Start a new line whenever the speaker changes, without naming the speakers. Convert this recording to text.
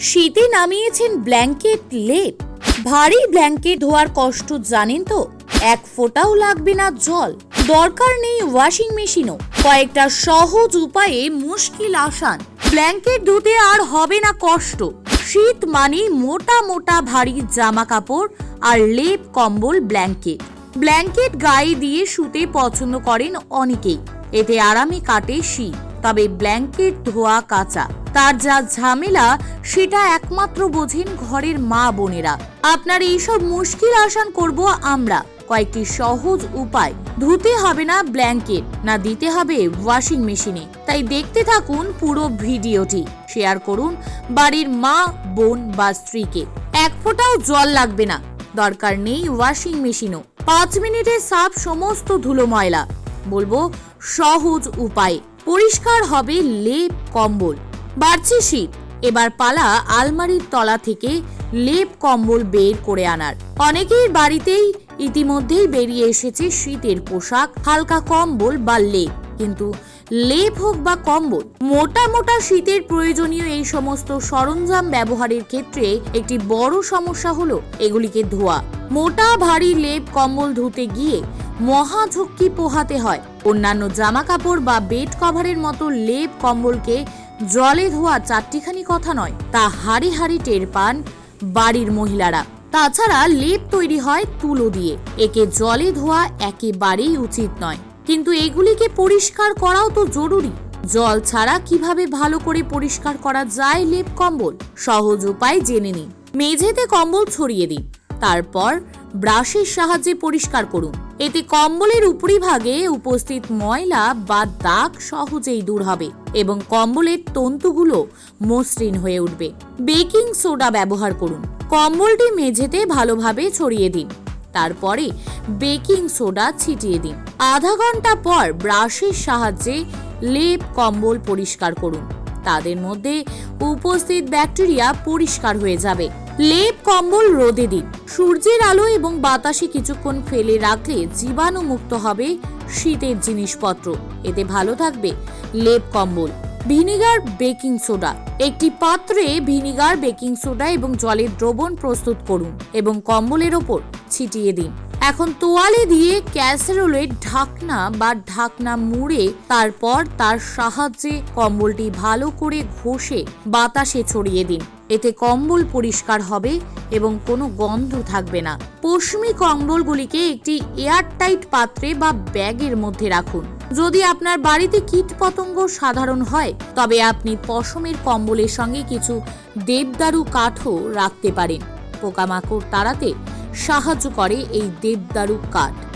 শীতে নামিয়েছেন ব্ল্যাঙ্কেট লেপ। ভারী ব্ল্যাঙ্কেট ধোয়ার কষ্ট জানেন তো? এক ফোঁটাও লাগবে না জল। দরকার নেই ওয়াশিং মেশিনও। কয়েকটা সহজ উপায়ে মুশকিল আসান। ব্ল্যাঙ্কেট ধুতে আর হবে না কষ্ট। শীত মানে মোটা মোটা ভারী জামা কাপড় আর লেপ কম্বল ব্ল্যাঙ্কেট। ব্ল্যাঙ্কেট গায়ে দিয়ে শুতে পছন্দ করেন অনেকেই। এতে আরামে কাটে শীত। তবে ব্ল্যাঙ্কেট ধোয়া কাঁচা। তার যা ঝামেলা, সেটা একমাত্র বোঝেন ঘরের মা বোনেরা। আপনার এইসব মুশকিল আসান করব আমরা। কয়েকটি সহজ উপায়। ধুতে হবে না ব্ল্যাঙ্কেট, না দিতে হবে ওয়াশিং মেশিনে। তাই দেখতে থাকুন পুরো ভিডিওটি। শেয়ার করুন বাড়ির মা, বোন বা স্ত্রীকে। এক ফোঁটাও জল লাগবে না। দরকার নেই ওয়াশিং মেশিনও। পাঁচ মিনিটে সাফ সমস্ত ধুলো ময়লা। বলব সহজ উপায়। পরিষ্কার হবে লেপ কম্বল। বাড়ছে শীত। এবার পালা আলমারির তলা থেকে লেপ কম্বল বের করে আনার। অনেকের বাড়িতেই ইতিমধ্যেই বেরিয়ে এসেছে শীতের পোশাক, হালকা কম্বল বা লেপ। কিন্তু লেপ হোক বা কম্বল, মোটা মোটা শীতের প্রয়োজনীয় এই সমস্ত সরঞ্জাম ব্যবহারের ক্ষেত্রে একটি বড় সমস্যা হলো এগুলিকে ধোয়া। মোটা, ভারী লেপ কম্বল ধুতে গিয়ে মহা ঝক্কি পোহাতে হয়। অন্যান্য জামা কাপড় বা বেড কভারের মতো লেপ কম্বলকে জলে ধোয়া চারটিখানি কথা নয়, তা হাড়ি হাড়ি টের পান বাড়ির মহিলারা। তাছাড়া লেপ তৈরি হয় তুলো দিয়ে, একে জলে ধোয়া একেবারেই উচিত নয়। কিন্তু এগুলিকে পরিষ্কার করাও তো জরুরি। জল ছাড়া কীভাবে ভালো করে পরিষ্কার করা যায় লেপ কম্বল? সহজ উপায় জেনে নিন। মেঝেতে কম্বল ছড়িয়ে দিন। তারপর ব্রাশের সাহায্যে পরিষ্কার করুন। এতে কম্বলের উপরিভাগে উপস্থিত ময়লা বা দাগ সহজেই দূর হবে এবং কম্বলের তন্তুগুলো মসৃণ হয়ে উঠবে। বেকিং সোডা ব্যবহার করুন। কম্বলটি মেঝেতে ভালোভাবে ছড়িয়ে দিন। তারপরে বেকিং সোডা ছিটিয়ে দিন। আধা ঘণ্টা পর ব্রাশের সাহায্যে লেপ কম্বল পরিষ্কার করুন। তাদের মধ্যে উপস্থিত ব্যাকটেরিয়া পরিষ্কার হয়ে যাবে। লেপ কম্বল রোদে দিন। সূর্যের আলো এবং বাতাসে কিছুক্ষণ ফেলে রাখলে জীবাণু মুক্ত হবে শীতের জিনিসপত্র। এতে ভালো থাকবে লেপ কম্বল। Vinegar baking soda. একটি পাত্রে ভিনিগার, বেকিং সোডা এবং জলের দ্রবণ প্রস্তুত করুন এবং কম্বলের ওপর ছিটিয়ে দিন। এখন তোয়ালে দিয়ে ক্যাসেরোলের ঢাকনা বা ঢাকনা মুড়ে তারপর তার সাহায্যে কম্বলটি ভালো করে ঘষে বাতাসে ছড়িয়ে দিন। এতে কম্বল পরিষ্কার হবে এবং কোনো গন্ধ থাকবে না। পশমি কম্বলগুলিকে একটি এয়ারটাইট পাত্রে বা ব্যাগের মধ্যে রাখুন। যদি আপনার বাড়িতে কীট পতঙ্গ সাধারণ হয়, তবে আপনি পশমের কম্বলের সঙ্গে কিছু দেবদারু কাঠও রাখতে পারেন। পোকামাকড় তাড়াতে সাহায্য করে এই দেবদারু কাঠ।